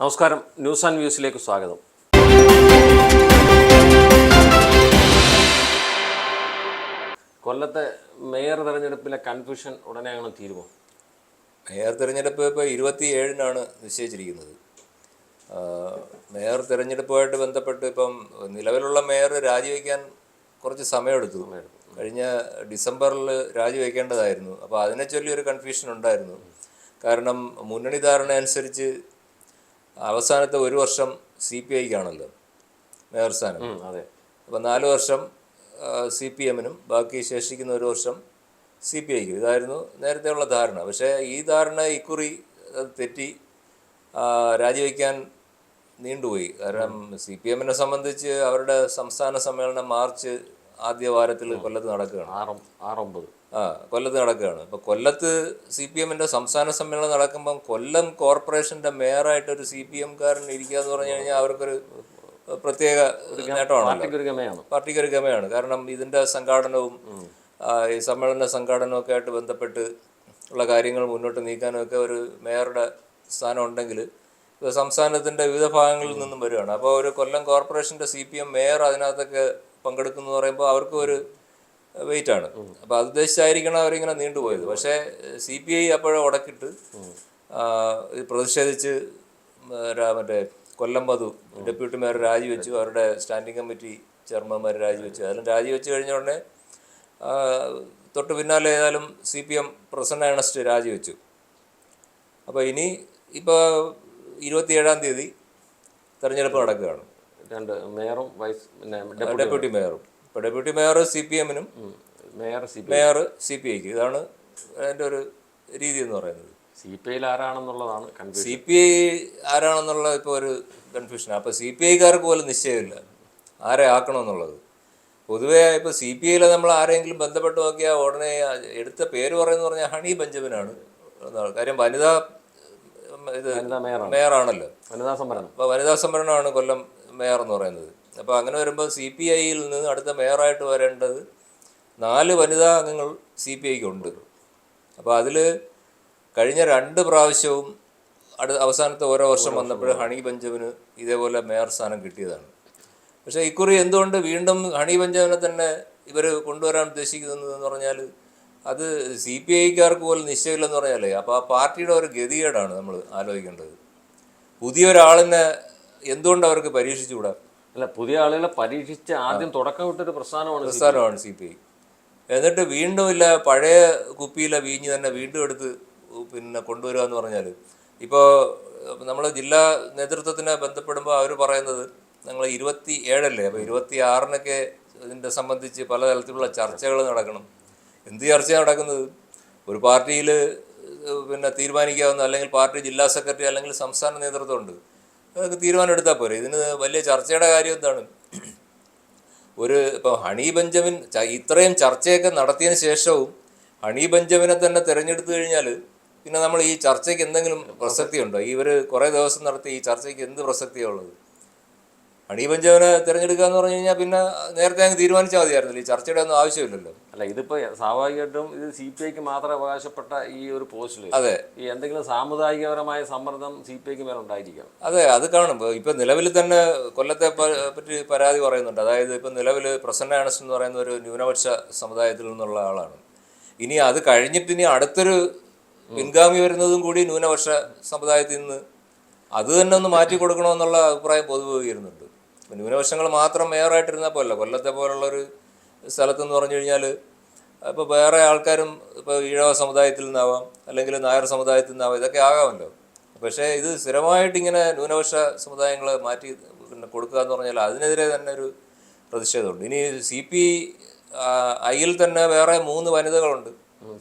നമസ്കാരം. News and വ്യൂസിലേക്ക് സ്വാഗതം. കൊല്ലത്തെ മേയർ തെരഞ്ഞെടുപ്പിലെ കൺഫ്യൂഷൻ ഉടനെ അങ്ങനെ തീരുമോ? മേയർ തെരഞ്ഞെടുപ്പ് ഇപ്പോൾ ഇരുപത്തി ഏഴിനാണ് നിശ്ചയിച്ചിരിക്കുന്നത് മേയർ തെരഞ്ഞെടുപ്പുമായിട്ട് ബന്ധപ്പെട്ട് ഇപ്പം നിലവിലുള്ള മേയർ രാജിവെക്കാൻ കുറച്ച് സമയമെടുത്തു. കഴിഞ്ഞ ഡിസംബറിൽ രാജിവെക്കേണ്ടതായിരുന്നു. അപ്പോൾ അതിനെ ചൊല്ലി ഒരു കൺഫ്യൂഷൻ ഉണ്ടായിരുന്നു. കാരണം മുന്നണി ധാരണ അനുസരിച്ച് അവസാനത്തെ ഒരു വർഷം സി പി ഐക്കാണല്ലോ. മേയർ സ്ഥാനം. അതെ. അപ്പോൾ നാല് വർഷം സി പി എമ്മിനും ബാക്കി ശേഷിക്കുന്ന ഒരു വർഷം സി പി ഐക്കും. ഇതായിരുന്നു നേരത്തെയുള്ള ധാരണ. പക്ഷേ ഈ ധാരണ ഇക്കുറി തെറ്റി രാജിവെക്കാൻ നീണ്ടുപോയി. കാരണം സി പി എമ്മിനെ സംബന്ധിച്ച് അവരുടെ സംസ്ഥാന സമ്മേളനം മാർച്ച് ആദ്യ വാരത്തിൽ കൊല്ലത്ത് നടക്കുകയാണ്. ആറ് ആറൊമ്പത്. ആ കൊല്ലത്ത് നടക്കുകയാണ്. ഇപ്പം കൊല്ലത്ത് സി പി എമ്മിന്റെ സംസ്ഥാന സമ്മേളനം നടക്കുമ്പം കൊല്ലം കോർപ്പറേഷന്റെ മേയറായിട്ട് ഒരു സി പി എംകാരൻ ഇരിക്കുക എന്ന് പറഞ്ഞു കഴിഞ്ഞാൽ അവർക്കൊരു പ്രത്യേക നേട്ടമാണ് പാർട്ടിക്ക് ഒരു ഗമയാണ്. കാരണം ഇതിന്റെ സംഘാടനവും ഈ സമ്മേളന സംഘാടനവും ഒക്കെ ആയിട്ട് ബന്ധപ്പെട്ട് ഉള്ള കാര്യങ്ങൾ മുന്നോട്ട് നീക്കാനൊക്കെ ഒരു മേയറുടെ സ്ഥാനം ഉണ്ടെങ്കിൽ ഇത് സംസ്ഥാനത്തിന്റെ വിവിധ ഭാഗങ്ങളിൽ നിന്നും വരികയാണ് അപ്പോൾ ഒരു കൊല്ലം കോർപ്പറേഷന്റെ സി പി എം മേയർ അതിനകത്തൊക്കെ പങ്കെടുക്കുന്നു പറയുമ്പോൾ അവർക്കും ഒരു വെയിറ്റ് ആണ് അപ്പോൾ അത് ഉദ്ദേശിച്ചായിരിക്കണം അവരിങ്ങനെ നീണ്ടുപോയത്. പക്ഷേ സി പി ഐ അപ്പോഴും ഉടക്കിട്ട് പ്രതിഷേധിച്ച് മറ്റേ കൊല്ലം മധു ഡെപ്യൂട്ടി മേയർ രാജിവെച്ചു അവരുടെ സ്റ്റാൻഡിംഗ് കമ്മിറ്റി ചെയർമാൻമാർ രാജിവെച്ചു. അതിലും രാജിവെച്ച് കഴിഞ്ഞ ഉടനെ തൊട്ട് പിന്നാലെ ഏതായാലും C P M present Ernest രാജിവെച്ചു. അപ്പോൾ ഇനി ഇപ്പോൾ ഇരുപത്തിയേഴാം തീയതി തെരഞ്ഞെടുപ്പ് നടക്കുകയാണ്. രണ്ട് മേയറും വൈസ് ഡെപ്യൂട്ടി മേയറും. ഇപ്പോൾ ഡെപ്യൂട്ടി മേയർ സി പി എമ്മിനും mayor C P mayor C P ഐക്ക് ഇതാണ് അതിന്റെ ഒരു രീതി എന്ന് പറയുന്നത്. സി പി ഐയിൽ ആരാണെന്നുള്ളതാണ് സി പി ഐ ആരാണെന്നുള്ള ഇപ്പോൾ ഒരു കൺഫ്യൂഷൻ അപ്പോൾ സി പി ഐക്കാർക്ക് പോലും നിശ്ചയമില്ല. ആരെ ആക്കണമെന്നുള്ളത്. പൊതുവേ ഇപ്പോൾ സി പി ഐയിൽ നമ്മൾ ആരെങ്കിലും ബന്ധപ്പെട്ട് നോക്കിയാൽ ഉടനെ എടുത്ത പേര് പറയുന്ന പറഞ്ഞാൽ ഹണി ബെഞ്ചമിനാണ്. കാര്യം വനിതാ ഇത് മേയറാണല്ലോ. വനിതാ സംവരണം. അപ്പോൾ വനിതാ സംവരണമാണ് കൊല്ലം മേയർ എന്ന് പറയുന്നത്. അപ്പോൾ അങ്ങനെ വരുമ്പോൾ സി പി ഐയിൽ നിന്ന് അടുത്ത മേയറായിട്ട് വരേണ്ടത് നാല് വനിതാ അംഗങ്ങൾ സി പി ഐക്ക് ഉണ്ട്. അപ്പോൾ അതിൽ കഴിഞ്ഞ രണ്ട് പ്രാവശ്യവും അടു അവസാനത്തെ ഓരോ വർഷം വന്നപ്പോൾ ഹണി പഞ്ചാബിന് ഇതേപോലെ മേയർ സ്ഥാനം കിട്ടിയതാണ്. പക്ഷേ ഇക്കുറി എന്തുകൊണ്ട് വീണ്ടും ഹണി പഞ്ചാബിനെ തന്നെ ഇവർ കൊണ്ടുവരാൻ ഉദ്ദേശിക്കുന്നതെന്ന് പറഞ്ഞാൽ അത് സി പി ഐക്കാർക്ക് പോലും നിശ്ചയമില്ലെന്ന് പറഞ്ഞാലേ അപ്പോൾ ആ പാർട്ടിയുടെ ഒരു ഗതികേടാണ് നമ്മൾ ആലോചിക്കേണ്ടത്. പുതിയൊരാളിനെ എന്തുകൊണ്ട് അവർക്ക് പരീക്ഷിച്ചുകൂടാ? അല്ല പുതിയ ആളുകളെ പരീക്ഷിച്ച് ആദ്യം തുടക്കം വിട്ടൊരു പ്രസ്ഥാനമാണ്. പ്രസ്ഥാനമാണ് സി പി ഐ. എന്നിട്ട് വീണ്ടും ഇല്ല പഴയ കുപ്പിയിലെ വീഞ്ഞ് തന്നെ വീണ്ടും എടുത്ത് പിന്നെ കൊണ്ടുവരിക എന്ന് പറഞ്ഞാൽ ഇപ്പോൾ നമ്മൾ ജില്ലാ നേതൃത്വത്തിനെ ബന്ധപ്പെടുമ്പോൾ അവർ പറയുന്നത് ഞങ്ങൾ ഇരുപത്തി ഏഴല്ലേ അപ്പോൾ ഇരുപത്തി ആറിനൊക്കെ ഇതിന്റെ സംബന്ധിച്ച് പലതരത്തിലുള്ള ചർച്ചകൾ നടക്കണം. എന്ത് ചർച്ചയാണ് നടക്കുന്നത്? ഒരു പാർട്ടിയിൽ പിന്നെ തീരുമാനിക്കാവുന്ന അല്ലെങ്കിൽ പാർട്ടി ജില്ലാ സെക്രട്ടറി അല്ലെങ്കിൽ സംസ്ഥാന നേതൃത്വമുണ്ട് അതൊക്കെ തീരുമാനം എടുത്താൽ പോരെ. ഇതിന് വലിയ ചർച്ചയുടെ കാര്യം എന്താണ്? ഒരു ഇപ്പോൾ ഹണി ബെഞ്ചമിൻ ഇത്രയും ചർച്ചയൊക്കെ നടത്തിയതിന് ശേഷവും ഹണി ബെഞ്ചമിനെ തന്നെ തിരഞ്ഞെടുത്തു കഴിഞ്ഞാൽ പിന്നെ നമ്മൾ ഈ ചർച്ചയ്ക്ക് എന്തെങ്കിലും പ്രസക്തി പ്രസക്തിയുണ്ടോ? ഇവർ കുറേ ദിവസം നടത്തി ഈ ചർച്ചയ്ക്ക് എന്ത് പ്രസക്തിയാണ് ഹണി തിരഞ്ഞെടുക്കുക എന്ന് പറഞ്ഞു കഴിഞ്ഞാൽ പിന്നെ നേരത്തെ അങ്ങ് തീരുമാനിച്ചാൽ മതിയായിരുന്നില്ല. ഈ ചർച്ചയുടെ ഒന്നും ആവശ്യമില്ലല്ലോ. അല്ല ഇതിപ്പോ സ്വാഭാവികമായിട്ടും ഇത് സി പി ഐക്ക് മാത്രം അവകാശപ്പെട്ട ഈ ഒരു പോസ്റ്റിൽ അതെ. ഈ എന്തെങ്കിലും സാമുദായികപരമായ സമ്മർദ്ദം സി പി ഐക്ക് മേലെ ഉണ്ടായിരിക്കാം. അതെ അത് കാണും. ഇപ്പൊ നിലവിൽ തന്നെ കൊല്ലത്തെ പറ്റി പരാതി പറയുന്നുണ്ട്. അതായത് ഇപ്പൊ നിലവിൽ പ്രസന്ന ആണസ് എന്ന് പറയുന്ന ഒരു ന്യൂനപക്ഷ സമുദായത്തിൽ നിന്നുള്ള ആളാണ്. ഇനി അത് കഴിഞ്ഞിട്ട് ഇനി അടുത്തൊരു പിൻഗാമി വരുന്നതും കൂടി ന്യൂനപക്ഷ സമുദായത്തിൽ നിന്ന് അത് തന്നെ ഒന്ന് മാറ്റി കൊടുക്കണമെന്നുള്ള അഭിപ്രായം പൊതുവെ ഉയരുന്നുണ്ട്. ന്യൂനപക്ഷങ്ങൾ മാത്രം മേയറായിട്ടിരുന്നാൽ പോലല്ല കൊല്ലത്തെ പോലുള്ള ഒരു സ്ഥലത്തെന്ന് പറഞ്ഞു കഴിഞ്ഞാൽ ഇപ്പോൾ വേറെ ആൾക്കാരും ഇപ്പോൾ ഈഴവ സമുദായത്തിൽ നിന്നാവാം അല്ലെങ്കിൽ നായർ സമുദായത്തിൽ നിന്നാവാം ഇതൊക്കെ ആകാമല്ലോ. പക്ഷേ ഇത് സ്ഥിരമായിട്ട് ഇങ്ങനെ ന്യൂനപക്ഷ സമുദായങ്ങൾ മാറ്റി പിന്നെ കൊടുക്കുക എന്ന് പറഞ്ഞാൽ അതിനെതിരെ തന്നെ ഒരു പ്രതിഷേധമുണ്ട്. ഇനി സി പി ഐയിൽ തന്നെ വേറെ മൂന്ന് വനിതകളുണ്ട്.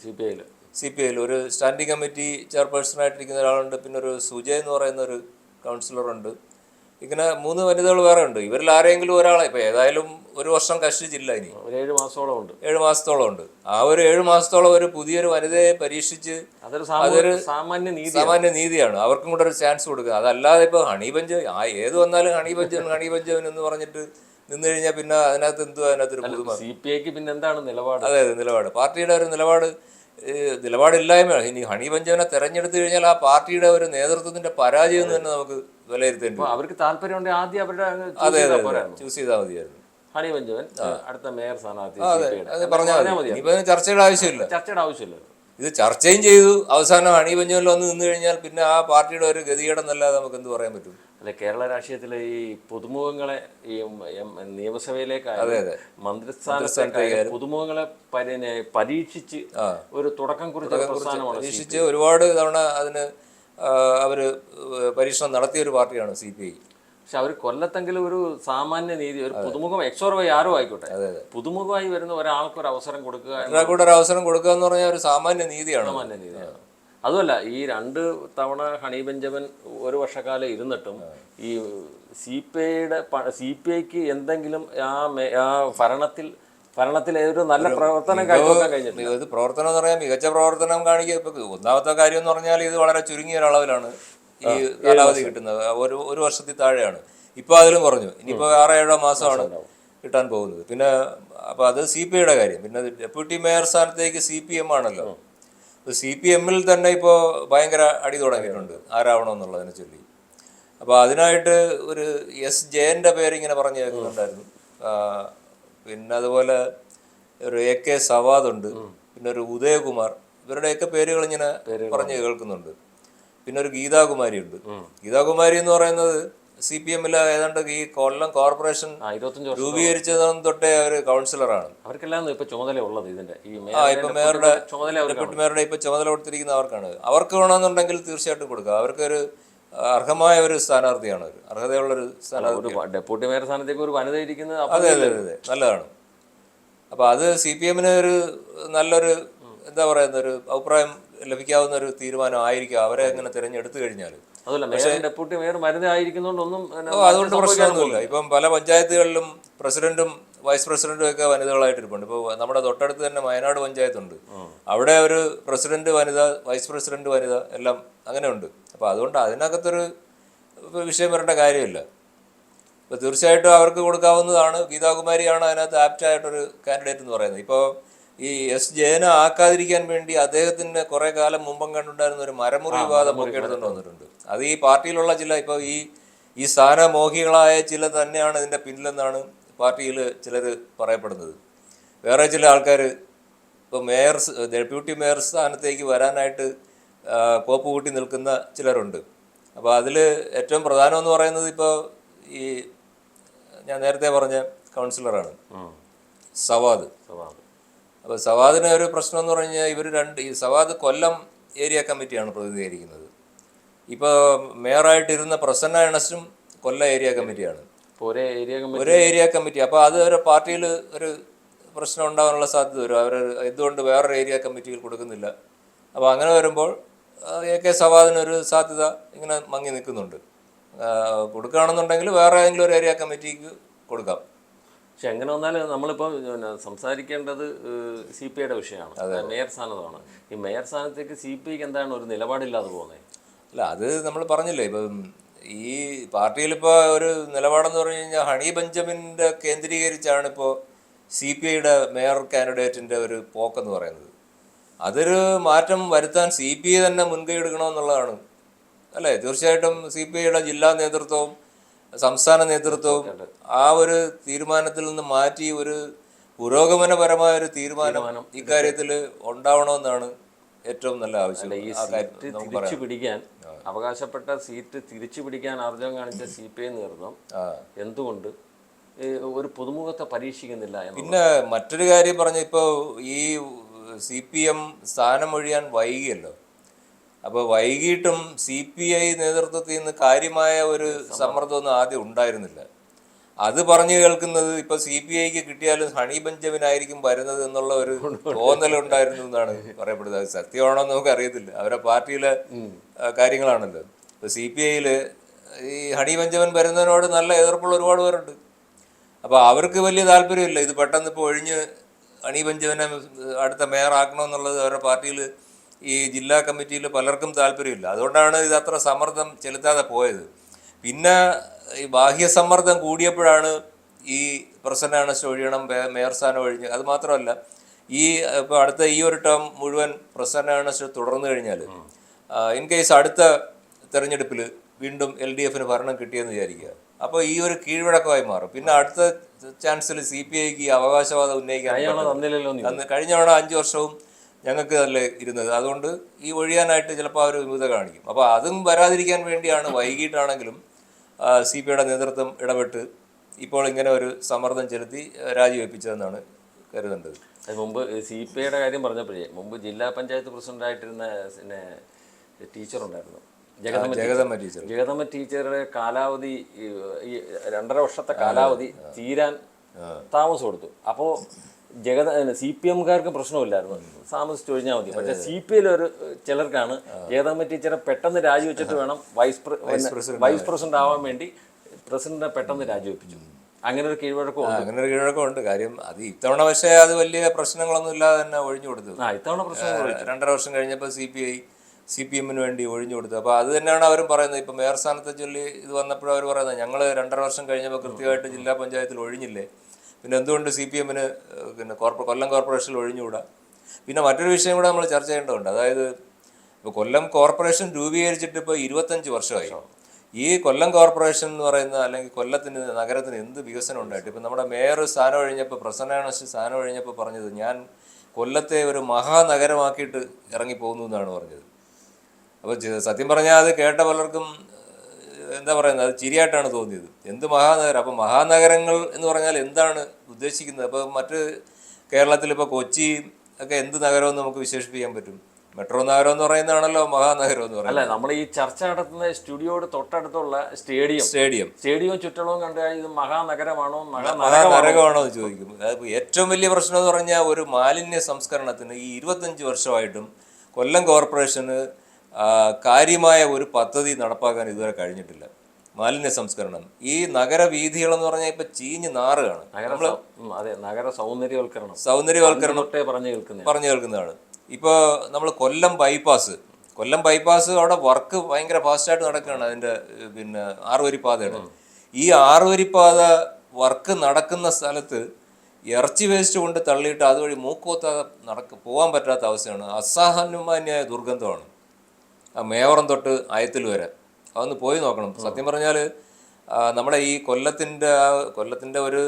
സി പി ഐയിൽ സി പി ഐയിൽ ഒരു സ്റ്റാൻഡിംഗ് കമ്മിറ്റി ചെയർപേഴ്സണായിട്ടിരിക്കുന്ന ഒരാളുണ്ട്. പിന്നെ ഒരു സുജയ് എന്ന് പറയുന്ന ഒരു കൗൺസിലറുണ്ട്. ഇങ്ങനെ മൂന്ന് വനിതകൾ വേറെ ഉണ്ട്. ഇവരിൽ ആരെങ്കിലും ഒരാളെ ഇപ്പൊ ഏതായാലും ഒരു വർഷം കഷ്ടിച്ചില്ല ഇനി. ഏഴ് മാസത്തോളം ഉണ്ട്. ഏഴ് മാസത്തോളം ഉണ്ട്. ആ ഒരു ഏഴ് മാസത്തോളം ഒരു പുതിയൊരു വനിതയെ പരീക്ഷിച്ച് അതൊരു സാമാന്യ നീതി സാമാന്യ നീതിയാണ്. അവർക്കും കൂടെ ഒരു ചാൻസ് കൊടുക്കുക. അതല്ലാതെ ഇപ്പൊ ഹണി പഞ്ച് ആ ഏത് വന്നാലും ഹണി പഞ്ച് ഹണി പഞ്ചവൻ എന്ന് പറഞ്ഞിട്ട് നിന്ന് കഴിഞ്ഞാൽ പിന്നെ അതിനകത്ത് എന്തുവാ അതിനകത്തൊരു പുതുമ സി പി ഐക്ക് പിന്നെ എന്താണ് നിലപാട്? അതെ അതെ നിലപാട്. പാർട്ടിയുടെ ഒരു നിലപാട് നിലപാടില്ലായ്മ. ഇനി ഹണി പഞ്ചവനെ തെരഞ്ഞെടുത്തു കഴിഞ്ഞാൽ ആ പാർട്ടിയുടെ ഒരു നേതൃത്വത്തിന്റെ പരാജയം എന്ന് തന്നെ നമുക്ക് വിലയിരുത്തേണ്ടി. അവർക്ക് താല്പര്യം ആദ്യം അവരുടെ അതെ അതെ? ചൂസ് ചെയ്താൽ മതിയായിരുന്നു. ഹണി ബെഞ്ചമിൻ അടുത്ത മേയർ സ്ഥാനാർത്ഥി അതെ. പറഞ്ഞാൽ മതി. ഇപ്പൊ ചർച്ചയുടെ ആവശ്യമില്ല. ചർച്ചയുടെ ആവശ്യമില്ല. ഇത് ചർച്ചയും ചെയ്തു. അവസാനം ഹണി പഞ്ചവനിൽ വന്ന് നിന്ന് കഴിഞ്ഞാൽ പിന്നെ ആ പാർട്ടിയുടെ ഒരു ഗതികേടെന്നല്ലാതെ നമുക്ക് എന്ത് പറയാൻ പറ്റും? അല്ലെ കേരള രാഷ്ട്രീയത്തിലെ ഈ പുതുമുഖങ്ങളെ ഈ നിയമസഭയിലേക്ക് നിയമസഭയിലേക്കായാലും. മന്ത്രിസ്ഥാനത്തേക്കായാലും പുതുമുഖങ്ങളെ പരി- പരീക്ഷിച്ച് ഒരു തുടക്കം കുറിച്ച ഒരു പ്രസ്ഥാനമാണ് പരീക്ഷിച്ച് ഒരുപാട് തവണ അതിന് അവർ അവർ പരീക്ഷണം നടത്തിയ ഒരു പാർട്ടിയാണ് സി പി ഐ. പക്ഷെ അവർ കൊല്ലത്തെങ്കിലും ഒരു സാമാന്യ നീതി ഒരു പുതുമുഖം എക്സോർവായി ആരും ആയിക്കോട്ടെ. പുതുമുഖമായി വരുന്ന ഒരാൾക്ക് ഒരു അവസരം കൊടുക്കുക കൂടെ ഒരു അവസരം കൊടുക്കുക എന്ന് പറഞ്ഞാൽ ഒരു സാമാന്യ നീതിയാണ്. സാമാന്യ നീതിയാണ്. അതുമല്ല ഈ രണ്ട് തവണ ഹണി ബെഞ്ചമിൻ ഒരു വർഷക്കാലം ഇരുന്നിട്ടും ഈ സി പി ഐയുടെ സി പി ഐക്ക് എന്തെങ്കിലും ആ ആ ഭരണത്തിൽ ഭരണത്തിൽ ഒരു നല്ല പ്രവർത്തനം കഴിഞ്ഞിട്ടുണ്ട് ഇത് പ്രവർത്തനം എന്ന് പറയാൻ മികച്ച പ്രവർത്തനം കാണിക്കുക. ഇപ്പൊ ഒന്നാമത്തെ കാര്യം എന്ന് പറഞ്ഞാൽ ഇത് വളരെ ചുരുങ്ങിയ ഒരളവിലാണ് ഈ കാലാവധി കിട്ടുന്നത്. ഒരു ഒരു വർഷത്തിൽ താഴെയാണ്. ഇപ്പൊ അതിലും കുറഞ്ഞു. ഇനിയിപ്പോ ആറ് ഏഴോ മാസമാണ് കിട്ടാൻ പോകുന്നത്. പിന്നെ അപ്പൊ അത് സി പി ഐയുടെ കാര്യം. പിന്നെ ഡെപ്യൂട്ടി മേയർ സ്ഥാനത്തേക്ക് സി പി എം ആണല്ലോ. സി പി എമ്മിൽ തന്നെ ഇപ്പോൾ ഭയങ്കര അടി തുടങ്ങിയിട്ടുണ്ട്. ആരാവണമെന്നുള്ളതിനെ ചൊല്ലി. അപ്പോൾ അതിനായിട്ട് ഒരു എസ് ജയന്റെ പേരിങ്ങനെ പറഞ്ഞു കേൾക്കുന്നുണ്ടായിരുന്നു. പിന്നെ അതുപോലെ ഒരു എ കെ സവാദ് ഉണ്ട്. പിന്നെ ഒരു ഉദയകുമാർ. ഇവരുടെയൊക്കെ പേരുകൾ ഇങ്ങനെ പറഞ്ഞു കേൾക്കുന്നുണ്ട്. പിന്നെ ഒരു ഗീതാകുമാരി ഉണ്ട് ഗീതാകുമാരി എന്ന് പറയുന്നത് സി പി എമ്മിൽ ഏതാണ്ട് ഈ കൊല്ലം കോർപ്പറേഷൻ രൂപീകരിച്ചതും തൊട്ടേ അവർ കൗൺസിലറാണ്. അവർക്കെല്ലാം ഇപ്പൊ ചുമതല ഉള്ളത് ഇതിന്റെ. ഈ ആ ഇപ്പൊ മേയറുടെ ചുമതല ഡെപ്യൂട്ടി മേയറുടെ ഇപ്പൊ ചുമതല കൊടുത്തിരിക്കുന്ന അവർക്കാണ്. അവർക്ക് വേണമെന്നുണ്ടെങ്കിൽ തീർച്ചയായിട്ടും കൊടുക്കുക അവർക്കൊരു അർഹമായ ഒരു സ്ഥാനാർത്ഥിയാണ് അവർ. അർഹതയുള്ള ഒരു സ്ഥാനാർത്ഥി ഡെപ്യൂട്ടി മേയർ സ്ഥാനത്തേക്ക് ഒരു വനിത ഇരിക്കുന്നത് അതെ അതെ അതെ അതെ. നല്ലതാണ്. അപ്പൊ അത് സി പി എമ്മിന് ഒരു നല്ലൊരു എന്താ പറയുന്ന ഒരു അഭിപ്രായം ലഭിക്കാവുന്ന ഒരു തീരുമാനം ആയിരിക്കും. അവരെ അങ്ങനെ തിരഞ്ഞെടുത്തു കഴിഞ്ഞാൽ അതുമല്ല മേയർ ഡെപ്യൂട്ടി മേയർ വനിത ആയിരിക്കുന്നതുകൊണ്ടൊന്നും അതുകൊണ്ട് പ്രശ്നമൊന്നുമില്ല. ഇപ്പം പല പഞ്ചായത്തുകളിലും പ്രസിഡന്റും വൈസ് പ്രസിഡന്റും ഒക്കെ വനിതകളായിട്ടിരിപ്പുണ്ട് ഇപ്പോൾ നമ്മുടെ തൊട്ടടുത്ത് തന്നെ വയനാട് പഞ്ചായത്തുണ്ട്. അവിടെ ഒരു പ്രസിഡന്റ് വനിത വൈസ് പ്രസിഡന്റ് വനിത എല്ലാം അങ്ങനെ ഉണ്ട്. അപ്പോൾ അതുകൊണ്ട് അതിനകത്തൊരു വിഷയം വരേണ്ട കാര്യമില്ല. ഇപ്പൊ തീർച്ചയായിട്ടും അവർക്ക് കൊടുക്കാവുന്നതാണ്. ഗീതാകുമാരിയാണ് അതിനകത്ത് ആപ്റ്റായിട്ടൊരു കാൻഡിഡേറ്റ് എന്ന് പറയുന്നത്. ഇപ്പോൾ ഈ എസ് ജയന ആക്കാതിരിക്കാൻ വേണ്ടി അദ്ദേഹത്തിന് കുറെ കാലം മുമ്പം കണ്ടുണ്ടായിരുന്ന ഒരു മരമുറി വിവാദം. ഒക്കെ എടുത്തുകൊണ്ട് വന്നിട്ടുണ്ട്. അത് ഈ പാർട്ടിയിലുള്ള ചില ഇപ്പോൾ ഈ ഈ സ്ഥാനമോഹികളായ ചില തന്നെയാണ് ഇതിന്റെ പിന്നിലെന്നാണ് പാർട്ടിയിൽ ചിലർ പറയപ്പെടുന്നത്. വേറെ ചില ആൾക്കാർ ഇപ്പോൾ മേയർ ഡെപ്യൂട്ടി മേയർ സ്ഥാനത്തേക്ക് വരാനായിട്ട് പോപ്പ് കോപ്പ് കൂട്ടി നിൽക്കുന്ന ചിലരുണ്ട്. അപ്പോൾ അതിൽ ഏറ്റവും പ്രധാനം എന്ന് പറയുന്നത് ഇപ്പോൾ ഈ ഞാൻ നേരത്തെ പറഞ്ഞ കൗൺസിലറാണ് സവാദ്. സ്വഭാവം അപ്പോൾ സവാദിന് ഒരു പ്രശ്നം എന്ന് പറഞ്ഞു കഴിഞ്ഞാൽ ഇവർ രണ്ട് ഈ സവാദ് കൊല്ലം ഏരിയ കമ്മിറ്റിയാണ് പ്രതിനിധീകരിക്കുന്നത്. ഇപ്പോൾ മേയറായിട്ടിരുന്ന പ്രസന്ന എണസ്റ്റും കൊല്ലം ഏരിയ കമ്മിറ്റിയാണ്. ഒരേ ഏരിയ കമ്മിറ്റി ഒരേ ഏരിയ കമ്മിറ്റി. അപ്പോൾ അത് ഒരു പാർട്ടിയിൽ ഒരു പ്രശ്നം ഉണ്ടാകാനുള്ള സാധ്യത വരും. അവർ എന്തുകൊണ്ട് വേറൊരു ഏരിയ കമ്മിറ്റിയിൽ കൊടുക്കുന്നില്ല? അപ്പോൾ അങ്ങനെ വരുമ്പോൾ എ കെ സവാദിനൊരു സാധ്യത ഇങ്ങനെ മങ്ങി നിൽക്കുന്നുണ്ട്. കൊടുക്കുകയാണെന്നുണ്ടെങ്കിൽ വേറെ ഏതെങ്കിലും ഒരു ഏരിയ കമ്മിറ്റിക്ക് കൊടുക്കാം. പക്ഷെ എങ്ങനെ വന്നാലും നമ്മളിപ്പോൾ പിന്നെ സംസാരിക്കേണ്ടത് സി പി ഐയുടെ വിഷയമാണ്. മേയർ സ്ഥാനത്താണ്. ഈ മേയർ സ്ഥാനത്തേക്ക് സി പി ഐക്ക് എന്താണ് ഒരു നിലപാടില്ലാതെ പോകുന്നത്? അല്ല അത് നമ്മൾ പറഞ്ഞില്ലേ ഇപ്പം ഈ പാർട്ടിയിലിപ്പോൾ ഒരു നിലപാടെന്ന് പറഞ്ഞു കഴിഞ്ഞാൽ ഹണി ബെഞ്ചമിന്റെ കേന്ദ്രീകരിച്ചാണ് ഇപ്പോൾ സി പി ഐയുടെ മേയർ കാൻഡിഡേറ്റിന്റെ ഒരു പോക്കെന്ന് പറയുന്നത്. അതൊരു മാറ്റം വരുത്താൻ സി പി ഐ തന്നെ മുൻകൈ എടുക്കണമെന്നുള്ളതാണ്. അല്ലേ? തീർച്ചയായിട്ടും സി പി ഐയുടെ ജില്ലാ നേതൃത്വവും സംസ്ഥാന നേതൃത്വവും ആ ഒരു തീരുമാനത്തിൽ നിന്ന് മാറ്റി ഒരു പുരോഗമനപരമായ ഒരു തീരുമാനം ഇക്കാര്യത്തിൽ ഉണ്ടാവണമെന്നാണ് ഏറ്റവും നല്ല ആവശ്യം. ഈ സീറ്റ് തിരിച്ചു പിടിക്കാൻ അവകാശപ്പെട്ട സീറ്റ് തിരിച്ചു പിടിക്കാൻ ആർജവം കാണിച്ച സി പി ഐ നേതൃത്വം എന്തുകൊണ്ട് ഒരു പുതുമുഖത്തെ പരീക്ഷിക്കുന്നില്ല പിന്നെ മറ്റൊരു കാര്യം പറഞ്ഞ ഇപ്പോൾ ഈ സി പി എം സ്ഥാനം ഒഴിയാൻ വൈകിയല്ലോ. അപ്പോൾ വൈകിട്ടും സി പി ഐ നേതൃത്വത്തിൽ നിന്ന് കാര്യമായ ഒരു സമ്മർദ്ദമൊന്നും ആദ്യം ഉണ്ടായിരുന്നില്ല. അത് പറഞ്ഞു കേൾക്കുന്നത് ഇപ്പൊ സി പി ഐക്ക് കിട്ടിയാലും ഹണി ബെഞ്ചമിൻ ആയിരിക്കും വരുന്നത് എന്നുള്ള ഒരു തോന്നലുണ്ടായിരുന്നു എന്നാണ് പറയപ്പെടുന്നത്. അത് സത്യമാണോ നമുക്ക് അറിയത്തില്ല. അവരുടെ പാർട്ടിയിലെ കാര്യങ്ങളാണല്ലോ. ഇപ്പൊ സി പി ഐയിൽ ഈ ഹണി ബെഞ്ചമിൻ വരുന്നതിനോട് നല്ല എതിർപ്പുള്ള ഒരുപാട് പേരുണ്ട്. അപ്പോൾ അവർക്ക് വലിയ താല്പര്യമില്ല. ഇത് പെട്ടെന്ന് ഇപ്പോൾ ഒഴിഞ്ഞ് ഹണി ബെഞ്ചമിനെ അടുത്ത മേയർ ആക്കണമെന്നുള്ളത് അവരുടെ പാർട്ടിയിൽ ഈ ജില്ലാ കമ്മിറ്റിയിൽ പലർക്കും താല്പര്യമില്ല. അതുകൊണ്ടാണ് ഇത് അത്ര സമ്മർദ്ദം ചെലുത്താതെ പോയത്. പിന്നെ ഈ ബാഹ്യ സമ്മർദ്ദം കൂടിയപ്പോഴാണ് ഈ പ്രസന്നാണ് ഒഴിയണം മേയർ സ്ഥാനം ഒഴിഞ്ഞ്. അത് മാത്രമല്ല ഈ ഇപ്പോൾ അടുത്ത ഈ ഒരു ടേം മുഴുവൻ പ്രസന്നാണ് തുടർന്നു കഴിഞ്ഞാൽ ഇൻ കേസ് അടുത്ത തെരഞ്ഞെടുപ്പിൽ വീണ്ടും എൽ ഡി എഫിന് ഭരണം കിട്ടിയെന്ന് വിചാരിക്കുക. അപ്പോൾ ഈ ഒരു കീഴ്വഴക്കമായി മാറും. പിന്നെ അടുത്ത ചാൻസിൽ സി പി ഐക്ക് അവകാശവാദം ഉന്നയിക്കാൻ കഴിഞ്ഞ തവണ അഞ്ച് വർഷവും ഞങ്ങൾക്ക് നല്ല ഇരുന്നത്. അതുകൊണ്ട് ഈ ഒഴിയാനായിട്ട് ചിലപ്പോൾ അവർ വിമുഖത കാണിക്കും. അപ്പോൾ അതും വരാതിരിക്കാൻ വേണ്ടിയാണ് വൈകിട്ടാണെങ്കിലും സി പി ഐയുടെ നേതൃത്വം ഇടപെട്ട് ഇപ്പോൾ ഇങ്ങനെ ഒരു സമ്മർദ്ദം ചെലുത്തി രാജിവെപ്പിച്ചതെന്നാണ് കരുതേണ്ടത്. അത് മുമ്പ് സി പി ഐയുടെ കാര്യം പറഞ്ഞപ്പോഴേ മുമ്പ് ജില്ലാ പഞ്ചായത്ത് പ്രസിഡന്റായിട്ടിരുന്ന പിന്നെ ടീച്ചർ ഉണ്ടായിരുന്നു ജഗദമ്മ ടീച്ചർ. ജഗദമ്മ ടീച്ചറുടെ കാലാവധി ഈ രണ്ടര വർഷത്തെ കാലാവധി തീരാൻ താമസം കൊടുത്തു അപ്പോൾ ജഗത സി പി എംകാർക്ക് പ്രശ്നമില്ലായിരുന്നു. താമസിച്ചു ഒഴിഞ്ഞാൽ മതി. പക്ഷേ സി പി ഐയിൽ ഒരു ചിലർക്കാണ് ജഗദമ്മ ടീച്ചറെ പെട്ടെന്ന് രാജിവെച്ചിട്ട് വേണം വൈസ് വൈസ് പ്രസിഡന്റ് ആവാൻ. വേണ്ടി പ്രസിഡന്റിനെ പെട്ടെന്ന് രാജിവെപ്പിച്ചു. അങ്ങനെ ഒരു കീഴ്വഴക്കം അങ്ങനെ ഒരു കീഴ്വഴക്കമുണ്ട്. കാര്യം അത് ഇത്തവണ പക്ഷേ അത് വലിയ പ്രശ്നങ്ങളൊന്നും ഇല്ലാതെ തന്നെ ഒഴിഞ്ഞു കൊടുത്തു. ഇത്തവണ പ്രശ്നം രണ്ടര വർഷം കഴിഞ്ഞപ്പോൾ C P I C P എമ്മിന് വേണ്ടി ഒഴിഞ്ഞു കൊടുത്തു. അപ്പോൾ അത് തന്നെയാണ് അവരും പറയുന്നത്. ഇപ്പം മേയർ സ്ഥാനത്തെ ചൊല്ലി ഇത് വന്നപ്പോഴും അവർ പറയുന്നത് ഞങ്ങൾ രണ്ടര വർഷം കഴിഞ്ഞപ്പോൾ കൃത്യമായിട്ട് ജില്ലാ പഞ്ചായത്തിൽ ഒഴിഞ്ഞില്ലേ? പിന്നെ എന്തുകൊണ്ട് സി പി എമ്മിന് പിന്നെ കോർപ്പ കൊല്ലം കോർപ്പറേഷനിൽ ഒഴിഞ്ഞുകൂടാ? പിന്നെ മറ്റൊരു വിഷയം കൂടെ നമ്മൾ ചർച്ച ചെയ്യേണ്ടതുണ്ട്. അതായത് ഇപ്പോൾ കൊല്ലം കോർപ്പറേഷൻ രൂപീകരിച്ചിട്ട് ഇപ്പോൾ ഇരുപത്തഞ്ച് വർഷമായി. ഈ കൊല്ലം കോർപ്പറേഷൻ എന്ന് പറയുന്ന അല്ലെങ്കിൽ കൊല്ലത്തിന് നഗരത്തിന് എന്ത് വികസനം ഉണ്ടായിട്ട്? ഇപ്പം നമ്മുടെ മേയർ സ്ഥാനം ഒഴിഞ്ഞപ്പോൾ പ്രസന്നാണസ് സ്ഥാനം ഒഴിഞ്ഞപ്പോൾ പറഞ്ഞത് ഞാൻ കൊല്ലത്തെ ഒരു മഹാനഗരമാക്കിയിട്ട് ഇറങ്ങിപ്പോകുന്നു എന്നാണ് പറഞ്ഞത്. അപ്പോൾ സത്യം പറഞ്ഞാൽ അത് കേട്ട പലർക്കും എന്താ പറയുന്നത്? അത് ചിരിയായിട്ടാണ് തോന്നിയത്. എന്ത് മഹാനഗരം? അപ്പം മഹാനഗരങ്ങൾ എന്ന് പറഞ്ഞാൽ എന്താണ് ഉദ്ദേശിക്കുന്നത്. അപ്പോൾ മറ്റ് കേരളത്തിൽ ഇപ്പോൾ കൊച്ചി ഒക്കെ എന്ത് നഗരമെന്ന് നമുക്ക് വിശേഷിപ്പിക്കാൻ പറ്റും? മെട്രോ നഗരം എന്ന് പറയുന്നതാണല്ലോ മഹാനഗരം എന്ന് പറയുന്നത്. അല്ല നമ്മൾ ഈ ചർച്ച നടത്തുന്ന സ്റ്റുഡിയോയുടെ തൊട്ടടുത്തുള്ള സ്റ്റേഡിയം. സ്റ്റേഡിയം. സ്റ്റേഡിയം ചുറ്റളവും കണ്ടു കഴിഞ്ഞാൽ ഇത് മഹാനഗരമാണോ മഹാനഗരമാണോ? എന്ന് ചോദിക്കും. ഏറ്റവും വലിയ പ്രശ്നം എന്ന് പറഞ്ഞാൽ ഒരു മാലിന്യ സംസ്കരണത്തിന് ഈ ഇരുപത്തഞ്ച് വർഷമായിട്ടും കൊല്ലം കോർപ്പറേഷന് കാര്യമായ ഒരു പദ്ധതി നടപ്പാക്കാൻ ഇതുവരെ കഴിഞ്ഞിട്ടില്ല. മാലിന്യ സംസ്കരണം. ഈ നഗരവീഥികളെന്ന് പറഞ്ഞാൽ ഇപ്പൊ ചീഞ്ഞ് നാറുകയാണ്. നഗര അതെ നഗര സൗന്ദര്യവൽക്കരണം. പറഞ്ഞു കേൾക്കുന്ന പറഞ്ഞു കേൾക്കുന്നതാണ്. ഇപ്പോൾ നമ്മൾ കൊല്ലം ബൈപ്പാസ്. കൊല്ലം ബൈപ്പാസ് അവിടെ വർക്ക് ഭയങ്കര ഫാസ്റ്റായിട്ട് നടക്കുകയാണ് അതിന്റെ ഏഹ്, പിന്നെ ആറുവരിപ്പാതയുടെ. ഈ ആറുവരിപ്പാത വർക്ക് നടക്കുന്ന സ്ഥലത്ത് ഇറച്ചി വേസ്റ്റ് കൊണ്ട് തള്ളിയിട്ട് അതുവഴി മൂക്കോത്താതെ നടക്ക പോകാൻ പറ്റാത്ത അവസ്ഥയാണ്. അസഹനുമാന്യായ ദുർഗന്ധമാണ്. ആ മേവറം തൊട്ട് അയത്തിൽ വരെ. അതൊന്ന് പോയി നോക്കണം. സത്യം പറഞ്ഞാൽ നമ്മുടെ ഈ കൊല്ലത്തിന്റെ ആ കൊല്ലത്തിന്റെ ഒരു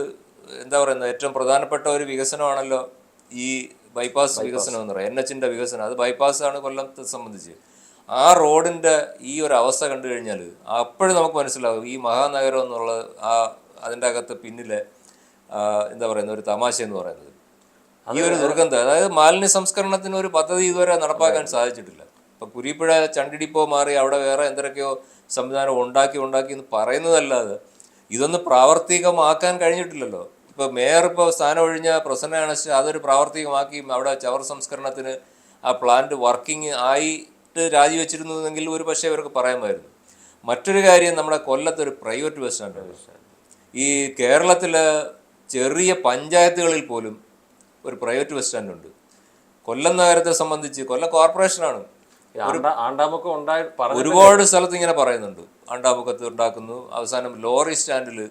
എന്താ പറയുന്നത് ഏറ്റവും പ്രധാനപ്പെട്ട ഒരു വികസനമാണല്ലോ ഈ ബൈപ്പാസ് വികസനം എന്ന് പറയുന്നത്. എൻ എച്ചിന്റെ വികസനം. അത് ബൈപ്പാസാണ് കൊല്ലത്തെ സംബന്ധിച്ച്. ആ റോഡിന്റെ ഈ ഒരു അവസ്ഥ കണ്ടു കഴിഞ്ഞാൽ അപ്പോഴും നമുക്ക് മനസ്സിലാകും ഈ മഹാനഗരം എന്നുള്ള ആ അതിന്റെ അകത്ത് പിന്നിലെ എന്താ പറയുന്നത് ഒരു തമാശ എന്ന് പറയുന്നത്. ഈ ഒരു ദുർഗന്ധം അതായത് മാലിന്യ സംസ്കരണത്തിന് ഒരു പദ്ധതി ഇതുവരെ നടപ്പാക്കാൻ സാധിച്ചിട്ടില്ല. ഇപ്പൊ കുരിപ്പുഴ ചണ്ടിടിപ്പോ മാറി അവിടെ വേറെ എന്തൊക്കെയോ സംവിധാനം ഉണ്ടാക്കി ഉണ്ടാക്കി എന്ന് പറയുന്നതല്ലാതെ ഇതൊന്ന് പ്രാവർത്തികമാക്കാൻ കഴിഞ്ഞിട്ടില്ലല്ലോ. ഇപ്പോൾ മേയർ ഇപ്പോൾ സ്ഥാനം ഒഴിഞ്ഞ പ്രസന്നയാണ് അതൊരു പ്രാവർത്തികമാക്കി അവിടെ ചവർ സംസ്കരണത്തിന് ആ പ്ലാന്റ് വർക്കിംഗ് ആയിട്ട് രാജിവെച്ചിരുന്നുവെങ്കിൽ ഒരു പക്ഷേ ഇവർക്ക് പറയാമായിരുന്നു. മറ്റൊരു കാര്യം നമ്മുടെ കൊല്ലത്ത് ഒരു പ്രൈവറ്റ് ബസ് സ്റ്റാൻഡ് ഈ കേരളത്തിലെ ചെറിയ പഞ്ചായത്തുകളിൽ പോലും ഒരു പ്രൈവറ്റ് ബസ് സ്റ്റാൻഡ് ഉണ്ട്. കൊല്ലം നഗരത്തെ സംബന്ധിച്ച് കൊല്ലം കോർപ്പറേഷനാണ് ഉണ്ടായി ഒരുപാട് സ്ഥലത്ത് ഇങ്ങനെ പറയുന്നുണ്ട്. ആണ്ടാമുഖത്ത് ഉണ്ടാക്കുന്നു. അവസാനം ലോറി സ്റ്റാൻഡിൽ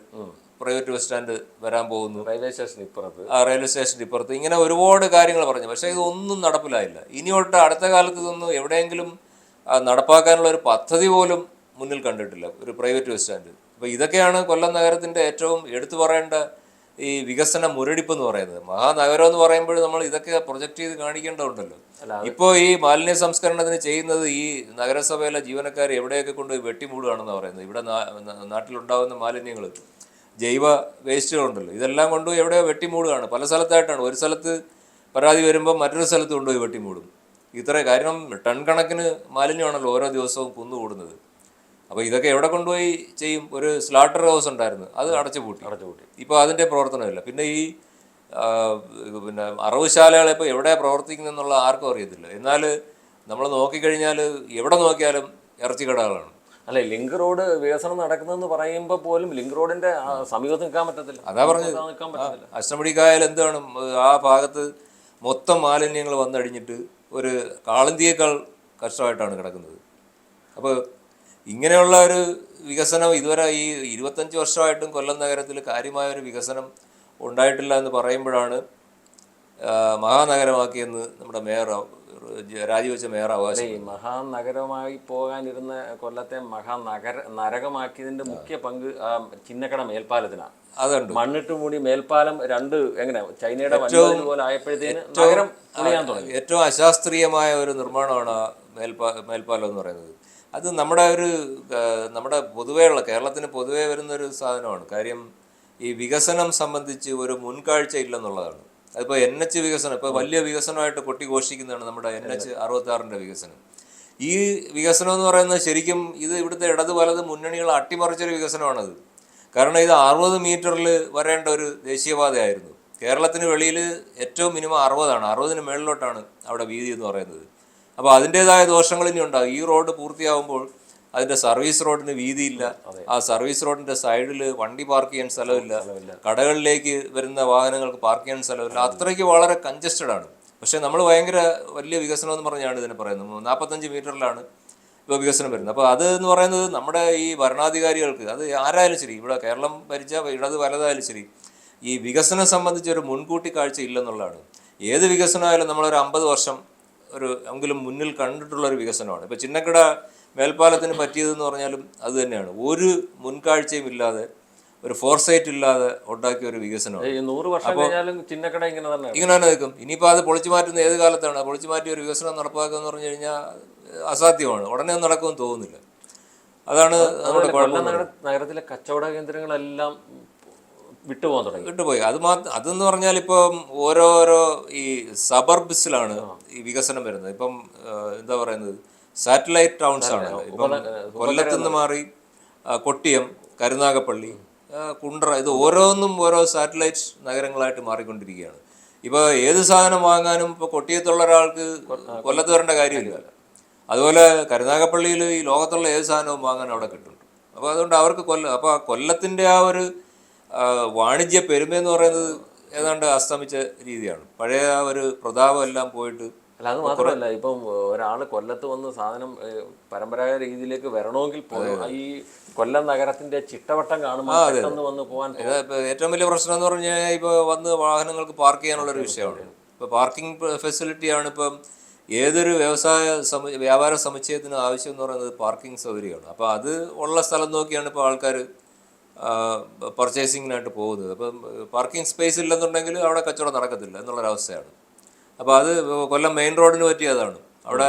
പ്രൈവറ്റ് ബസ് സ്റ്റാൻഡ് വരാൻ പോകുന്നു. റെയിൽവേ സ്റ്റേഷൻ ഇപ്പുറത്ത്. ആ റെയിൽവേ സ്റ്റേഷൻ ഇപ്പുറത്ത്. ഇങ്ങനെ ഒരുപാട് കാര്യങ്ങൾ പറഞ്ഞു. പക്ഷേ ഇതൊന്നും നടപ്പിലായില്ല. ഇനി തൊട്ട് അടുത്ത കാലത്ത് ഇതൊന്നും എവിടെയെങ്കിലും നടപ്പാക്കാനുള്ള ഒരു പദ്ധതി പോലും മുന്നിൽ കണ്ടിട്ടില്ല. ഒരു പ്രൈവറ്റ് ബസ് സ്റ്റാൻഡ്. അപ്പോൾ ഇതൊക്കെയാണ് കൊല്ലം നഗരത്തിന്റെ ഏറ്റവും എടുത്തു പറയേണ്ട ഈ വികസന മുരടിപ്പ് എന്ന് പറയുന്നത്. മഹാനഗരം എന്ന് പറയുമ്പോൾ നമ്മൾ ഇതൊക്കെ പ്രൊജക്ട് ചെയ്ത് കാണിക്കേണ്ടതുണ്ടല്ലോ. ഇപ്പോൾ ഈ മാലിന്യ സംസ്കരണത്തിന് ചെയ്യുന്നത് ഈ നഗരസഭയിലെ ജീവനക്കാർ എവിടെയൊക്കെ കൊണ്ട് വെട്ടിമൂടുകയാണെന്ന് പറയുന്നത്. ഇവിടെ നാട്ടിലുണ്ടാകുന്ന മാലിന്യങ്ങൾ ജൈവ വേസ്റ്റുകളുണ്ടല്ലോ. ഇതെല്ലാം കൊണ്ട് എവിടെയോ വെട്ടിമൂടുകയാണ്. പല സ്ഥലത്തായിട്ടാണ്. ഒരു സ്ഥലത്ത് പരാതി വരുമ്പോൾ മറ്റൊരു സ്ഥലത്ത് കൊണ്ടുപോയി വെട്ടിമൂടും. ഇത്ര കാരണം ടൺ കണക്കിന് മാലിന്യമാണല്ലോ ഓരോ ദിവസവും കുന്നുകൂടുന്നത്. അപ്പോൾ ഇതൊക്കെ എവിടെ കൊണ്ടുപോയി ചെയ്യും? ഒരു സ്ലാട്ടർ ഹൗസ് ഉണ്ടായിരുന്നു. അത് അടച്ചു പൂട്ടി. അടച്ചു പൂട്ടി. ഇപ്പോൾ അതിന്റെ പ്രവർത്തനമില്ല. പിന്നെ ഈ പിന്നെ അറവുശാലകൾ ഇപ്പോൾ എവിടെ പ്രവർത്തിക്കുന്നെന്നുള്ള ആർക്കും അറിയത്തില്ല. എന്നാൽ നമ്മൾ നോക്കിക്കഴിഞ്ഞാൽ എവിടെ നോക്കിയാലും ഇറച്ചി കടകളാണ് അല്ലെ ലിങ്ക് റോഡ് വികസനം നടക്കുന്നതെന്ന് പറയുമ്പോൾ പോലും ലിങ്ക് റോഡിന്റെ സമീപത്ത് നിൽക്കാൻ പറ്റത്തില്ല. അതാ പറഞ്ഞത്. അഷ്ടമുടിക്കായാൽ എന്താണ്? ആ ഭാഗത്ത് മൊത്തം മാലിന്യങ്ങൾ വന്നടിഞ്ഞിട്ട് ഒരു കാളന്തിയേക്കാൾ കഷ്ടമായിട്ടാണ് കിടക്കുന്നത്. അപ്പോൾ ഇങ്ങനെയുള്ള ഒരു വികസനം ഇതുവരെ ഈ ഇരുപത്തഞ്ച് വർഷമായിട്ടും കൊല്ലം നഗരത്തിൽ കാര്യമായ ഒരു വികസനം ഉണ്ടായിട്ടില്ല എന്ന് പറയുമ്പോഴാണ് മഹാനഗരമാക്കിയെന്ന് നമ്മുടെ മേയർ രാജിവെച്ച മേയർ അവകാശം. ഈ മഹാനഗരമായി പോകാനിരുന്ന കൊല്ലത്തെ മഹാനഗര നരകമാക്കിയതിന്റെ മുഖ്യ പങ്ക് ആ ചിന്നക്കട മേൽപ്പാലത്തിനാണ് അതുണ്ട്. മണ്ണിട്ട് മൂടി മേൽപ്പാലം രണ്ട് എങ്ങനെ ചൈനയുടെ പോലെ ആയപ്പോഴത്തേന് നഗരം ഏറ്റവും അശാസ്ത്രീയമായ ഒരു നിർമ്മാണമാണ് മേൽപ്പാ മേൽപ്പാലം എന്ന് പറയുന്നത്. അത് നമ്മുടെ ഒരു നമ്മുടെ പൊതുവെയുള്ള കേരളത്തിന് പൊതുവേ വരുന്ന ഒരു സാധനമാണ്. കാര്യം ഈ വികസനം സംബന്ധിച്ച് ഒരു മുൻകാഴ്ച ഇല്ലെന്നുള്ളതാണ്. അതിപ്പോൾ എൻ എച്ച് വികസനം ഇപ്പോൾ വലിയ വികസനമായിട്ട് കൊട്ടിഘോഷിക്കുന്നതാണ് നമ്മുടെ എൻ എച്ച് അറുപത്തി ആറിന്റെ വികസനം. ഈ വികസനം എന്ന് പറയുന്നത് ശരിക്കും ഇത് ഇവിടുത്തെ ഇടത് വലത് മുന്നണികൾ അട്ടിമറിച്ചൊരു വികസനമാണത്. കാരണം ഇത് അറുപത് മീറ്ററിൽ വരേണ്ട ഒരു ദേശീയപാതയായിരുന്നു. കേരളത്തിന് വെളിയിൽ ഏറ്റവും മിനിമം അറുപതാണ് അറുപതിന് മേളിലോട്ടാണ് അവിടെ വീതി എന്ന് പറയുന്നത്. അപ്പോൾ അതിന്റെതായ ദോഷങ്ങൾ ഇനി ഉണ്ടാകും. ഈ റോഡ് പൂർത്തിയാകുമ്പോൾ അതിന്റെ സർവീസ് റോഡിന് വീതിയില്ല. ആ സർവീസ് റോഡിന്റെ സൈഡിൽ വണ്ടി പാർക്ക് ചെയ്യാൻ സ്ഥലമില്ല. കടകളിലേക്ക് വരുന്ന വാഹനങ്ങൾക്ക് പാർക്ക് ചെയ്യാൻ സ്ഥലമില്ല. അത്രയ്ക്ക് വളരെ കഞ്ചസ്റ്റഡ് ആണ്. പക്ഷേ നമ്മൾ ഭയങ്കര വലിയ വികസനം എന്ന് പറഞ്ഞാണ് ഇതിനെ പറയുന്നത്. നാൽപ്പത്തഞ്ച് മീറ്ററിലാണ് ഇപ്പോൾ വികസനം വരുന്നത്. അപ്പോൾ അത് എന്ന് പറയുന്നത് നമ്മുടെ ഈ ഭരണാധികാരികൾക്ക് അത് ആരായാലും ശരി ഇവിടെ കേരളം ഭരിച്ച ഇടത് വലതായാലും ശരി ഈ വികസനം സംബന്ധിച്ച് ഒരു മുൻകൂട്ടി കാഴ്ച ഇല്ലെന്നുള്ളതാണ്. ഏത് വികസനമായാലും നമ്മളൊരു അമ്പത് വർഷം ഒരു എങ്കിലും മുന്നിൽ കണ്ടിട്ടുള്ള ഒരു വികസനമാണ്. ഇപ്പോൾ ചിന്നക്കട മേൽപ്പാലത്തിന് പറ്റിയതെന്ന് പറഞ്ഞാലും അത് തന്നെയാണ്. ഒരു മുൻകാഴ്ചയും ഇല്ലാതെ ഒരു ഫോർസൈറ്റ് ഇല്ലാതെ ഉണ്ടാക്കിയ ഒരു വികസനമാണ്. നൂറ് വർഷം കഴിഞ്ഞാലും ചിന്നക്കട ഇങ്ങനെ തന്നെ ഇങ്ങനെ തന്നെ നിൽക്കും. ഇനിയിപ്പോൾ അത് പൊളിച്ചു മാറ്റുന്ന ഏത് കാലത്താണ്? പൊളിച്ചു മാറ്റി ഒരു വികസനം നടപ്പാക്കുക എന്ന് പറഞ്ഞു കഴിഞ്ഞാൽ അസാധ്യമാണ്. ഉടനെ ഒന്നും നടക്കുമെന്ന് തോന്നുന്നില്ല. അതാണ് നമ്മുടെ നഗരത്തിലെ കച്ചവട കേന്ദ്രങ്ങളെല്ലാം വിട്ടുപോകാൻ തുടങ്ങി. വിട്ടുപോയി. അത് മാത്രം അതെന്ന് പറഞ്ഞാൽ ഇപ്പം ഓരോരോ ഈ സബർബ്സിലാണ് ഈ വികസനം വരുന്നത്. ഇപ്പം എന്താ പറയുന്നത്? സാറ്റലൈറ്റ് ടൗൺസ് ആണ്. ഇപ്പം കൊല്ലത്ത് നിന്ന് മാറി കൊട്ടിയം കരുനാഗപ്പള്ളി കുണ്ട്ര ഇത് ഓരോന്നും ഓരോ സാറ്റലൈറ്റ് നഗരങ്ങളായിട്ട് മാറിക്കൊണ്ടിരിക്കുകയാണ്. ഇപ്പോൾ ഏത് സാധനം വാങ്ങാനും ഇപ്പോൾ കൊട്ടിയത്തുള്ള ഒരാൾക്ക് കൊല്ലത്ത് വരേണ്ട കാര്യമില്ല. അതുപോലെ കരുനാഗപ്പള്ളിയിൽ ഈ ലോകത്തുള്ള ഏത് സാധനവും വാങ്ങാൻ അവിടെ കിട്ടുന്നുണ്ട് അപ്പോൾ അതുകൊണ്ട് അവർക്ക് കൊല്ല അപ്പോൾ ആ കൊല്ലത്തിന്റെ ആ ഒരു വാണിജ്യ പെരുമയെന്ന് പറയുന്നത് ഏതാണ്ട് അസ്തമിച്ച രീതിയാണ്. പഴയ ആ ഒരു പ്രതാപം എല്ലാം പോയിട്ട് അല്ല അത് മാത്രമല്ല ഇപ്പം ഒരാൾ കൊല്ലത്ത് വന്ന് സാധനം പരമ്പരാഗത രീതിയിലേക്ക് വരണമെങ്കിൽ പോലും ഈ കൊല്ലം നഗരത്തിന്റെ ചിട്ടവട്ടം കാണുമ്പോൾ വന്ന് പോകാൻ ഇപ്പൊ ഏറ്റവും വലിയ പ്രശ്നം എന്ന് പറഞ്ഞു കഴിഞ്ഞാൽ ഇപ്പോൾ വന്ന് വാഹനങ്ങൾക്ക് പാർക്ക് ചെയ്യാനുള്ള ഒരു വിഷയമാണ്. ഇപ്പൊ പാർക്കിംഗ് ഫെസിലിറ്റി ആണ് ഇപ്പം ഏതൊരു വ്യവസായ സമു വ്യാപാര സമുച്ചയത്തിന് ആവശ്യം എന്ന് പറയുന്നത് പാർക്കിംഗ് സൗകര്യമാണ്. അപ്പോൾ അത് ഉള്ള സ്ഥലം നോക്കിയാണ് ഇപ്പൊ ആൾക്കാർ പർച്ചേസിങ്ങിനായിട്ട് പോകുന്നത്. അപ്പം പാർക്കിംഗ് സ്പേസ് ഇല്ലെന്നുണ്ടെങ്കിൽ അവിടെ കച്ചവടം നടക്കത്തില്ല എന്നുള്ളൊരവസ്ഥയാണ്. അപ്പോൾ അത് കൊല്ലം മെയിൻ റോഡിന് പറ്റിയതാണ്. അവിടെ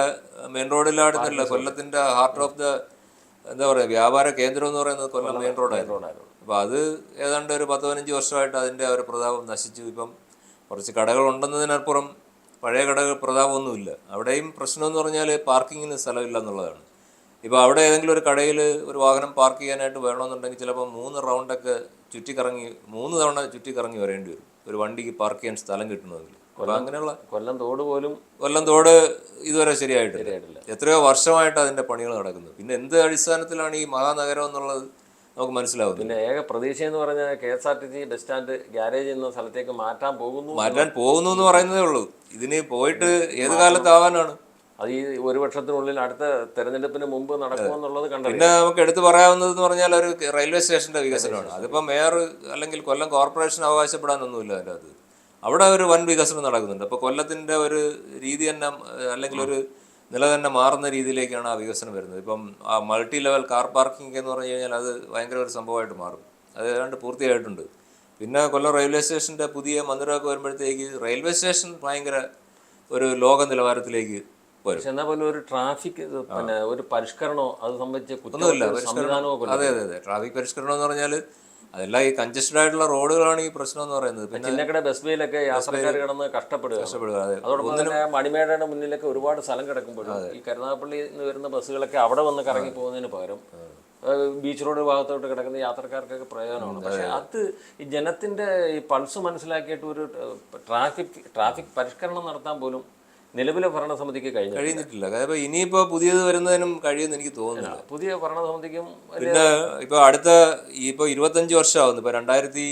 മെയിൻ റോഡിലാടുന്നില്ല കൊല്ലത്തിന്റെ ഹാർട്ട് ഓഫ് ദ എന്താ പറയുക വ്യാപാര കേന്ദ്രം എന്ന് പറയുന്നത് കൊല്ലം മെയിൻ റോഡായിരുന്നു അപ്പോൾ അത് ഏതാണ്ട് ഒരു പത്ത് പതിനഞ്ച് വർഷമായിട്ട് അതിന്റെ ഒരു പ്രതാപം നശിച്ചു. ഇപ്പം കുറച്ച് കടകൾ ഉണ്ടെന്നതിനപ്പുറം പഴയ കടകൾ പ്രതാപമൊന്നുമില്ല. അവിടെയും പ്രശ്നം എന്ന് പറഞ്ഞാൽ പാർക്കിങ്ങിന് സ്ഥലമില്ല എന്നുള്ളതാണ്. ഇപ്പോൾ അവിടെ ഏതെങ്കിലും ഒരു കടയിൽ ഒരു വാഹനം പാർക്ക് ചെയ്യാനായിട്ട് വേണമെന്നുണ്ടെങ്കിൽ ചിലപ്പോൾ മൂന്ന് റൗണ്ടൊക്കെ ചുറ്റിക്കറങ്ങി മൂന്ന് തവണ ചുറ്റിക്കറങ്ങി വരേണ്ടി വരും. ഒരു വണ്ടിക്ക് പാർക്ക് ചെയ്യാൻ സ്ഥലം കിട്ടണമെങ്കിൽ. അപ്പോൾ അങ്ങനെയുള്ള കൊല്ലം തോട് പോലും കൊല്ലം തോട് ഇതുവരെ ശരിയായിട്ടില്ല. എത്രയോ വർഷമായിട്ട് അതിന്റെ പണികൾ നടക്കുന്നത്. പിന്നെ എന്ത് അടിസ്ഥാനത്തിലാണ് ഈ മഹാനഗരം എന്നുള്ളത് നമുക്ക് മനസ്സിലാവും പിന്നെ ഏക പ്രതീക്ഷ എന്ന് പറഞ്ഞാൽ K S R T C bus stand garage എന്ന സ്ഥലത്തേക്ക് മാറ്റാൻ പോകുന്നു മാറ്റാൻ പോകുന്നു എന്ന് പറയുന്നതേ ഉള്ളൂ. ഇതിന് പോയിട്ട് ഏത് കാലത്താവാനാണ്? അത് ഈ ഒരു വർഷത്തിനുള്ളിൽ അടുത്ത തെരഞ്ഞെടുപ്പിന് മുമ്പ് നടക്കുമെന്നുള്ളത് കണ്ടു പിന്നെ നമുക്ക് എടുത്തു പറയാവുന്നത് എന്ന് പറഞ്ഞാൽ ഒരു റെയിൽവേ സ്റ്റേഷന്റെ വികസനമാണ്. അതിപ്പോൾ മേയർ അല്ലെങ്കിൽ കൊല്ലം കോർപ്പറേഷൻ അവകാശപ്പെടാനൊന്നുമില്ല അതിന്റെ അത് അവിടെ ഒരു വൻ വികസനം നടക്കുന്നുണ്ട്. അപ്പോൾ കൊല്ലത്തിന്റെ ഒരു രീതി തന്നെ അല്ലെങ്കിൽ ഒരു നില തന്നെ മാറുന്ന രീതിയിലേക്കാണ് ആ വികസനം വരുന്നത്. ഇപ്പം ആ മൾട്ടി ലെവൽ കാർ പാർക്കിംഗ് എന്ന് പറഞ്ഞു കഴിഞ്ഞാൽ അത് ഭയങ്കര ഒരു സംഭവമായിട്ട് മാറും. അത് ഏതാണ്ട് പൂർത്തിയായിട്ടുണ്ട്. പിന്നെ കൊല്ലം റെയിൽവേ സ്റ്റേഷന്റെ പുതിയ മന്ദിരമൊക്കെ വരുമ്പോഴത്തേക്ക് റെയിൽവേ സ്റ്റേഷൻ ഭയങ്കര ഒരു ലോക നിലവാരത്തിലേക്ക് വരും പക്ഷെ എന്നാൽ പോലും ഒരു ട്രാഫിക് പിന്നെ ഒരു പരിഷ്കരണോ അത് സംബന്ധിച്ച് സംവിധാനമോ അതെ അതെ അതെ. ട്രാഫിക് പരിഷ്കരണം എന്ന് പറഞ്ഞാൽ അതെല്ലാം ഈ കൺജസ്റ്റഡ് ആയിട്ടുള്ള റോഡുകളാണ് ഈ പ്രശ്നം എന്ന് പറയുന്നത്. പിന്നെ ചിന്നക്കട ബസ് ബേയിലൊക്കെ യാത്രക്കാർ കിടന്ന് കഷ്ടപ്പെടുക കഷ്ടപ്പെടുക അതെ. അതോടൊപ്പം തന്നെ മണിമേടയുടെ മുന്നിലൊക്കെ ഒരുപാട് സ്ഥലം കിടക്കുമ്പോഴും ഈ കരുനാഗപ്പള്ളിയിൽ നിന്ന് വരുന്ന ബസ്സുകളൊക്കെ അവിടെ വന്ന് കറങ്ങി പോകുന്നതിന് പകരം ബീച്ച് റോഡ് ഭാഗത്തോട്ട് കിടക്കുന്ന യാത്രക്കാർക്കൊക്കെ പ്രയോജനമാണ്. പക്ഷെ അത് ഈ ജനത്തിന്റെ ഈ പൾസ് മനസ്സിലാക്കിയിട്ട് ഒരു ട്രാഫിക് ട്രാഫിക് പരിഷ്കരണം നടത്താൻ പോലും നിലവിലെ ഭരണസമിതിക്ക് കഴിഞ്ഞു കഴിയുന്നിട്ടില്ല കാരണം ഇനിയിപ്പോൾ പുതിയത് വരുന്നതിനും കഴിയുമെന്ന് എനിക്ക് തോന്നുന്നില്ല. പുതിയ ഭരണസമിതിക്കും പിന്നെ ഇപ്പോൾ അടുത്ത ഈ ഇപ്പോൾ ഇരുപത്തഞ്ച് വർഷമാവുന്നു. ഇപ്പോൾ രണ്ടായിരത്തി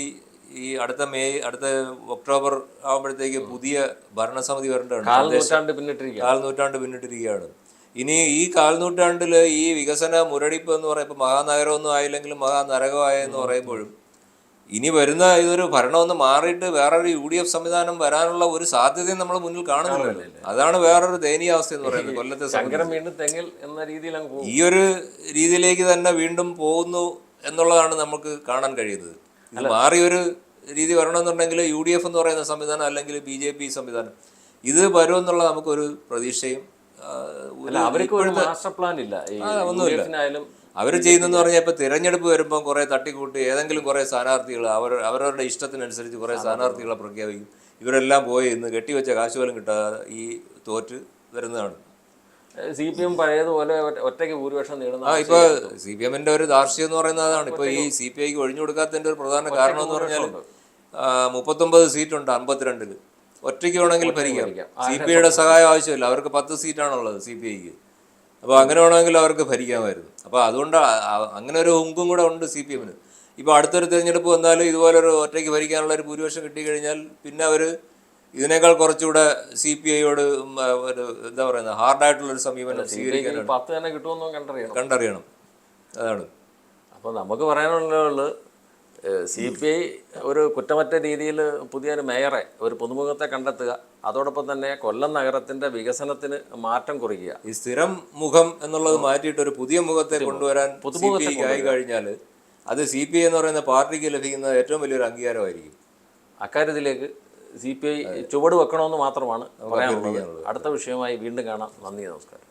ഈ അടുത്ത മെയ് അടുത്ത ഒക്ടോബർ ആകുമ്പോഴത്തേക്ക് പുതിയ ഭരണസമിതി വരേണ്ടതാണ് കാൽനൂറ്റാണ്ട് പിന്നിട്ടിരിക്കുക കാൽനൂറ്റാണ്ട് പിന്നിട്ടിരിക്കുകയാണ്. ഇനി ഈ കാൽനൂറ്റാണ്ടിൽ ഈ വികസന മുരടിപ്പ് എന്ന് പറയുമ്പോൾ മഹാനഗരമൊന്നും ആയില്ലെങ്കിലും മഹാനരകമായെന്ന് പറയുമ്പോഴും ഇനി വരുന്ന ഇതൊരു ഭരണമൊന്ന് മാറിയിട്ട് വേറൊരു യു ഡി എഫ് സംവിധാനം വരാനുള്ള ഒരു സാധ്യതയും നമ്മൾ മുന്നിൽ കാണുന്നില്ല അതാണ് വേറൊരു ദയനീയ അവസ്ഥ എന്ന് പറയുന്നത് കൊല്ലത്തെ. വീണ്ടും തെങ്ങിൽ എന്ന രീതിയിൽ ഈ ഒരു രീതിയിലേക്ക് തന്നെ വീണ്ടും പോകുന്നു എന്നുള്ളതാണ് നമുക്ക് കാണാൻ കഴിയുന്നത്. ഇത് മാറി ഒരു രീതി വരണമെന്നുണ്ടെങ്കിൽ യു ഡി എഫ് എന്ന് പറയുന്ന സംവിധാനം അല്ലെങ്കിൽ ബി ജെ പി സംവിധാനം ഇത് വരുമെന്നുള്ള നമുക്കൊരു പ്രതീക്ഷയും അവർക്ക് ഒരു മാസ്റ്റർ പ്ലാൻ ഇല്ല. ഒന്നുമില്ല. അവർ ചെയ്യുന്നതെന്ന് പറഞ്ഞാൽ ഇപ്പൊ തിരഞ്ഞെടുപ്പ് വരുമ്പോൾ കുറേ തട്ടിക്കൂട്ടി ഏതെങ്കിലും കുറേ സ്ഥാനാർത്ഥികൾ അവർ അവരവരുടെ ഇഷ്ടത്തിനനുസരിച്ച് കുറേ സ്ഥാനാർത്ഥികളെ. പ്രഖ്യാപിക്കും. ഇവരെല്ലാം പോയി ഇന്ന് കെട്ടിവെച്ച കാശ് പോലും കിട്ടാതെ ഈ തോറ്റ് വരുന്നതാണ്. സി പി എം പഴയതുപോലെ ഒറ്റയ്ക്ക് ഭൂരിപക്ഷം നേടുന്ന ആ ഇപ്പൊ സി പി എമ്മിന്റെ ഒരു ദാർശ്യം എന്ന് പറയുന്നത് അതാണ്. ഇപ്പൊ ഈ സി പി ഐക്ക് ഒഴിഞ്ഞു കൊടുക്കാത്തതിന്റെ ഒരു പ്രധാന കാരണം എന്ന് പറഞ്ഞാൽ മുപ്പത്തൊമ്പത് സീറ്റുണ്ട് അമ്പത്തിരണ്ടിൽ. ഒറ്റയ്ക്ക് വേണമെങ്കിൽ ഭരിക്കാം. സി പി ഐയുടെ സഹായം ആവശ്യമില്ല. അവർക്ക് പത്ത് സീറ്റാണുള്ളത് സി പി ഐക്ക്. അപ്പോൾ അങ്ങനെ വേണമെങ്കിൽ അവർക്ക് ഭരിക്കാമായിരുന്നു. അപ്പോൾ അതുകൊണ്ട് അങ്ങനെ ഒരു ഹുങ്കും കൂടെ ഉണ്ട് സി പി എമ്മിന്. ഇപ്പോൾ അടുത്തൊരു തിരഞ്ഞെടുപ്പ് വന്നാലും ഇതുപോലൊരു ഒറ്റയ്ക്ക് ഭരിക്കാനുള്ള ഒരു ഭൂരിപക്ഷം കിട്ടിക്കഴിഞ്ഞാൽ പിന്നെ അവർ ഇതിനേക്കാൾ കുറച്ചുകൂടെ സി പി ഐയോട് ഒരു എന്താ പറയുന്നത് ഹാർഡായിട്ടുള്ള ഒരു സമീപനം സ്വീകരിക്കാനാണ്. പത്ത് തന്നെ കിട്ടുമെന്നും കണ്ടറിയണം. കണ്ടറിയണം. അതാണ്. അപ്പോൾ നമുക്ക് പറയാനുള്ളത് സി പി ഐ ഒരു കുറ്റമറ്റ രീതിയിൽ പുതിയൊരു മേയറെ ഒരു പുതുമുഖത്തെ കണ്ടെത്തുക അതോടൊപ്പം തന്നെ കൊല്ലം നഗരത്തിന്റെ വികസനത്തിന് മാറ്റം കുറിക്കുക. ഈ സ്ഥിരം മുഖം എന്നുള്ളത് മാറ്റിയിട്ട് ഒരു പുതിയ മുഖത്തെ കൊണ്ടുവരാൻ സി ആയി കഴിഞ്ഞാൽ അത് സി പി ഐ എന്ന് പറയുന്ന പാർട്ടിക്ക് ലഭിക്കുന്ന ഏറ്റവും വലിയൊരു അംഗീകാരമായിരിക്കും. അക്കാര്യത്തിലേക്ക് സി പി ഐ ചുവട് വെക്കണമെന്ന് മാത്രമാണ് പറയാനുള്ളത്. അടുത്ത വിഷയമായി വീണ്ടും കാണാം. നന്ദി നമസ്കാരം.